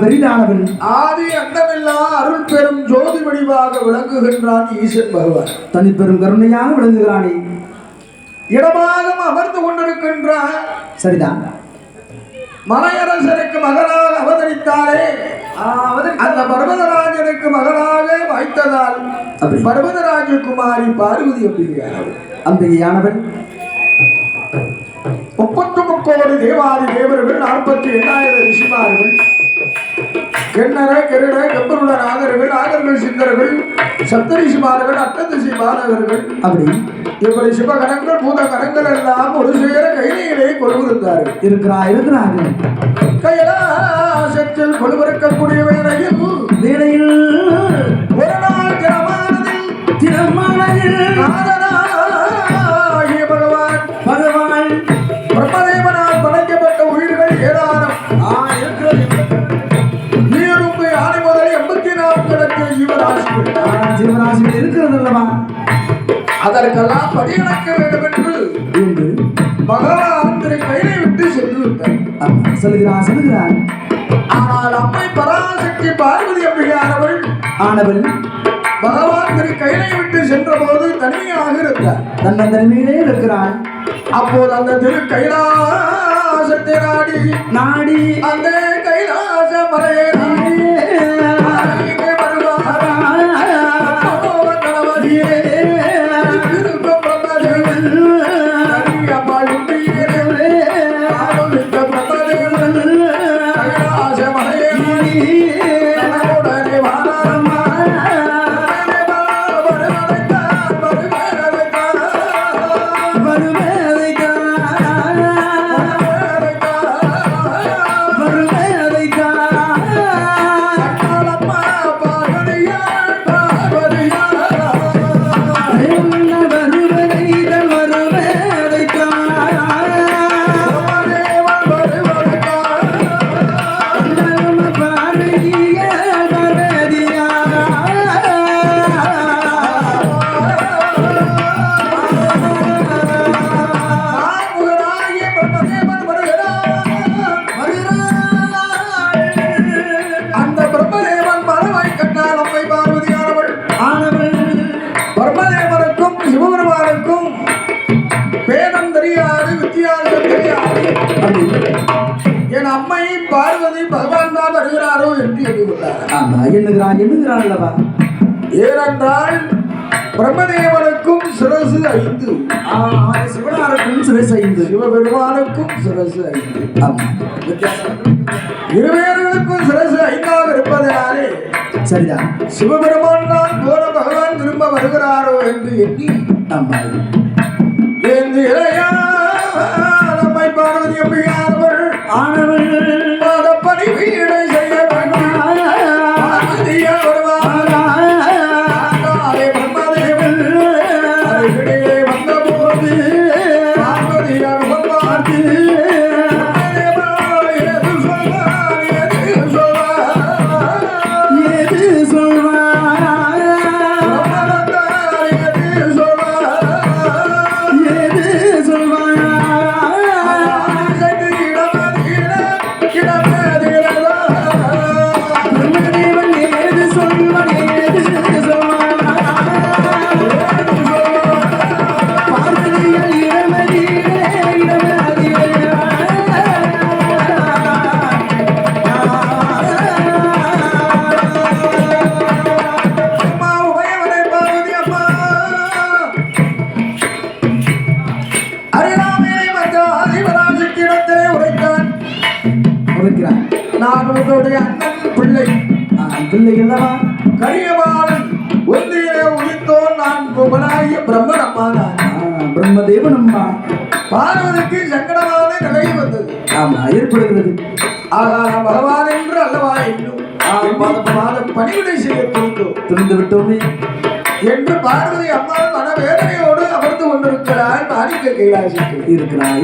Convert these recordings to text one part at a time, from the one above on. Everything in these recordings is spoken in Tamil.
பெரிதானவன். ஆதி அண்டமில்லா அருள் பெரும் ஜோதி வடிவாக விளங்குகின்றான் ஈசன் பகவான். தனிப்பெரும் கருணையாக விளங்குகிறானே. இடமாக அமர்ந்து கொண்டிருக்கின்றான் சரிதான். மலையரசனுக்கு மகனாக அவதரித்தாரே. அந்த பர்வதராஜனுக்கு மகனாக வாய்த்ததால் அப்படி. பர்வதராஜ குமாரி பார்வதி அப்படிங்கிறார் அம்பிகையானவன். முப்பத்து முக்கோடி தேவாதி தேவர்கள் நாற்பத்தி எண்ணாயிரம் ரிஷிமார்கள். கெண்ணர கெருட கெப்பருட நாகர்கள் நாகர்கள் சிந்தர்கள் சப்தரிஷிமார்கள் அட்டதிசி மாணவர்கள் அப்படி இப்படி சிவகணங்கள் பூத கணங்கள் எல்லாம் ஒரு சேர கையிலே கொள்விருந்தார்கள் இருக்கிறா இருக்கிறார்கள் கைலாசத்தில் கொள்விருக்கக்கூடிய வேளையில் வேளையில் ஒரு நாள் கிரமானதில் திறமானதில் நாதனாகிய அதற்கெல்லாம் படியளக்க வேண்டும் என்று என்று பகவான் திரு கையை விட்டு சென்று விட்டார் ஆமா, சொல்லுகிறான் சொல்லுகிறான். ஆனால் அம்மை பராசக்தி பார்வதி அம்பிகையானவள் ஆனவன் பகவான் திரு கையை விட்டு சென்ற போது தனிமையாக இருந்தார். தன்னை தனிமையிலே இருக்கிறான் அப்போது அந்த திரு கைலாசத்தை நாடி நாடி அந்த கைலாச மலையை பார்வதி பகவான் தான் வருகிறாரோ என்று எண்ணிவிட்டார் எண்ணுகிறான் எண்ணுகிறான் அல்லவா ஏனென்றால் பிரம்மதேவனுக்கும் சிரசு ஐந்து. சிவனாருக்கும் சிறை ஐந்து. சிவபெருமானுக்கும் சிரசு ஐந்து. ஆமா. இருவேர்களுக்கும் சிரசு ஐந்தாக இருப்பதனாலே சரிதான். சிவபெருமான் தான் போல பகவான் திரும்ப வருகிறாரோ என்று எண்ணி ஆமா. ஏந்து இளையா பார்த்து பிள்ளை அல்லவா கரியவாளன் ஒன்றிலே உதித்தோன் நான் புகழாகிய பிரம்மன் அம்மா நான் ஆ, பிரம்மதேவன் அம்மா பார்வதிக்கு சங்கடமான நிலை வந்தது. ஆமா ஏற்படுகிறது. ஆகாரம் பகவான் என்று அல்லவா இன்னும் மாத பணிவிடை செய்ய துணிந்தோம் திறந்து விட்டோமே என்று பார்வதி அம்மா மனவேதனையோடு அமர்ந்து கொண்டிருக்கிறாள் மாணிக்க கைலாசிக்கு இருக்கிறான்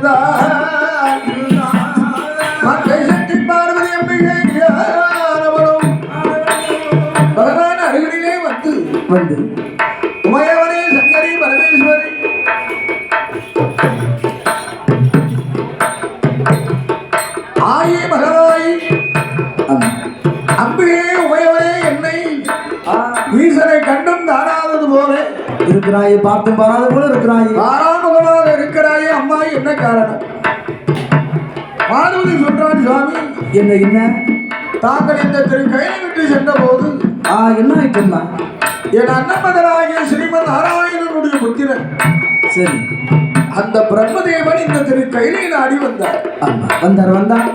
da தாங்கள் இந்த திரு கையை விட்டு சென்ற போது ஆ என்ன ஆயிட்டுமா என் அன்னமதனாகிய ஸ்ரீமன் நாராயணனுடைய புத்திரன் சரி. அந்த பிரம்மதேவன் இந்த திரு கைலை நாடி வந்தார். ஆமா வந்தார் வந்தார்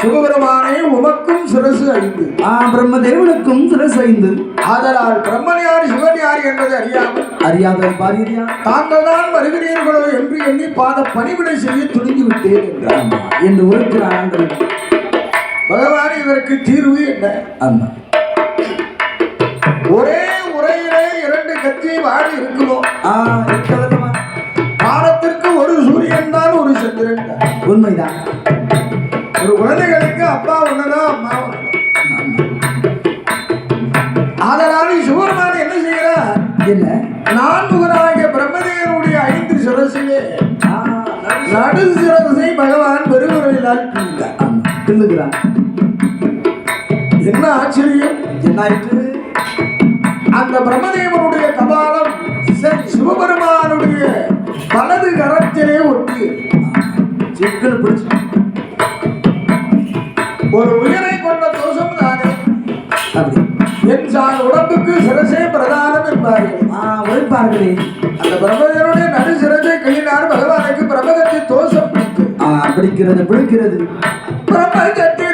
சிவபெருமானே உமக்கும் சிரசு ஐந்து. ஆ பிரம்மதேவனுக்கும் சிறசைந்து ஆதலால் பிரம்மன் யார் சிவன் யார் என்பதை அறியாமல் அறியாத பாரியறியா தாங்கள் தான் வருகிறீர்களோ என்று எண்ணி பாத பணிவிடை செய்ய துணிந்து விட்டேன் என்றார். என்று உரைக்கிறார். பகவான் இதற்கு தீர்வு என்ன? ஆமா ஒரே உரையிலே இரண்டு கத்தி வாடி இருக்குமோ? காலத்திற்கு ஒரு சூரியன் தான் ஒரு சந்திரன் தான். உண்மைதான். ஒரு குழந்தைகளுக்கு அப்பா ஒண்ணுதான் அம்மா ஒண்ணுதான் ஆதலால் சிவபெருமான் என்ன செய்கிறார்? என்ன? நான்முகனாகிய பிரம்மதேவனுடைய ஐந்து சிரசிலே நடு சிரசை பகவான் பெருமுறையிலால் பிள்ளைகிறான் ஆச்சரியம் என்ன ஆயிற்று அந்த பிரம்மதேவனுடைய கபாலம் சிவபெருமானுடைய வலது கரத்திலே ஒட்டி. சிக்கன பிடிச்சு. ஒரு உயிரை கொண்ட தோஷம் தானே? அப்படி. என் சார் உடம்புக்கு சிரசே பிரதானம் என்பார்கள் ஆ உழைப்பார்களே. அந்த பிரம்மதேவனுடைய நடு சிரசை கையினார் பகவானுக்கு பிரம்மகத்தி தோஷம் ஆ பிடிக்கிறது பிடிக்கிறது. பிரம்மகத்தி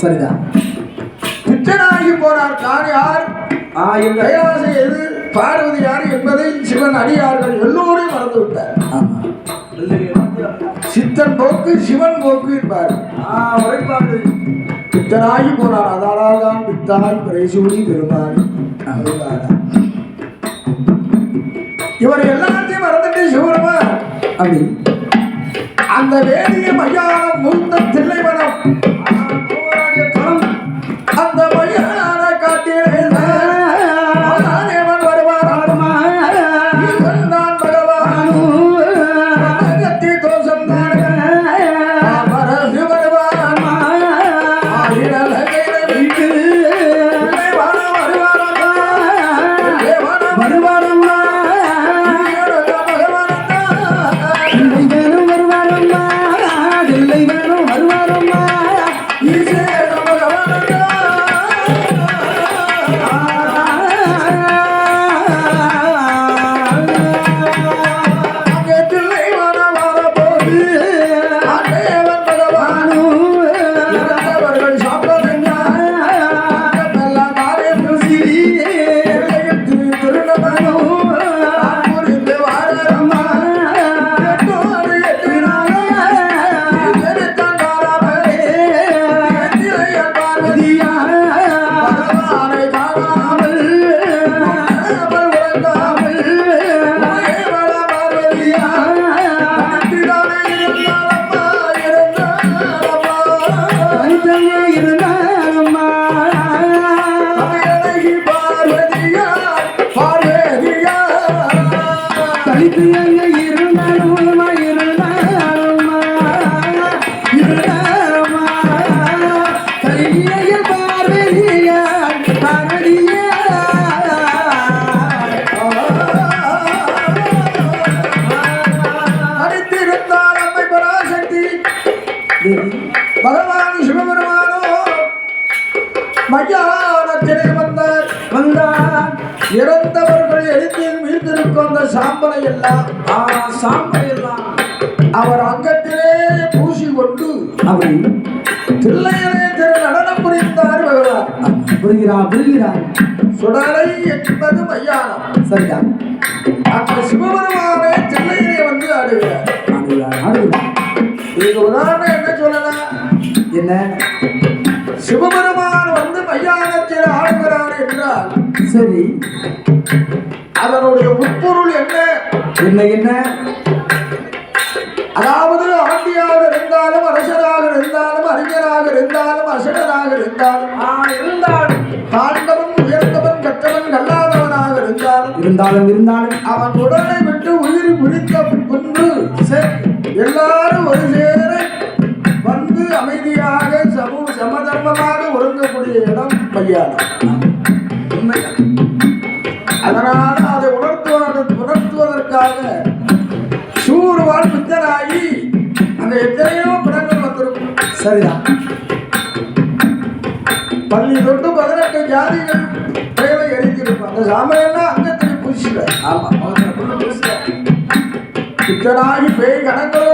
சரிதான் பித்தனாகி போனார் தான் யார்? கைலாசம் எது? பார்வதி யார் என்பதை சிவன் அடியார்கள் எல்லோரையும் மறந்து விட்டார். சித்தன் போக்கு சிவன் போக்கு என்பார். பித்தனாகி போனார். அதனால் தான் பித்தாய் பிரைசூடி பெருமாள். இவர் எல்லாத்தையும் மறந்துட்டு சிவருமான் அப்படி. அந்த வேதிய மையானம் மூத்த தில்லைவனம். சாம்பலை எல்லாம் ஆ சாம்பலை எல்லாம் அவர் அங்கத்திலே பூசி கொண்டு அவர் தில்லையிலே திரு நடனம் புரிந்தார் பகவான் புரிகிறா புரிகிறான் சுடலை என்பது மையானம் சரிதான் அந்த சிவபெருமானே தில்லையிலே வந்து ஆடுகிறார். ஆடுகிறான் ஆடுகிறான் இதுக்கு உதாரணம் என்ன சொல்லலாம்? என்ன? சிவபெருமான் வந்து மையானத்தில் ஆடுகிறார் என்றால் சரி. அதனுடைய உட்பொருள் என்ன? என்ன என்ன? அதாவது ஆண்டியாக இருந்தாலும் அரசராக இருந்தாலும் அறிஞராக இருந்தாலும் அசடனாக இருந்தாலும் இருந்தாலும் தாண்டவன் உயர்ந்தவன் கற்றவன் கல்லாதவனாக இருந்தாலும் இருந்தாலும் இருந்தாலும் அவன் உடலை விட்டு உயிர் பிடித்த சரி, எல்லாரும் ஒரு சேர வந்து அமைதியாக சமூக சமதர்மமாக ஒழுங்கக்கூடிய இடம் உண்மைதான். அதனால உணர்த்துவதற்காக சூர்வான் பித்தனாகி அங்க எத்தனையோ பிணங்கள் வந்திருக்கும் சரிதான். பள்ளி தொட்டு பதினெட்டு ஜாதிகள் பேரை எரிஞ்சிருக்கும் அந்த சாமையெல்லாம் அங்கத்தில் பூசிட ஆமா பேசுற பித்தனாகி பேய் கணக்கில்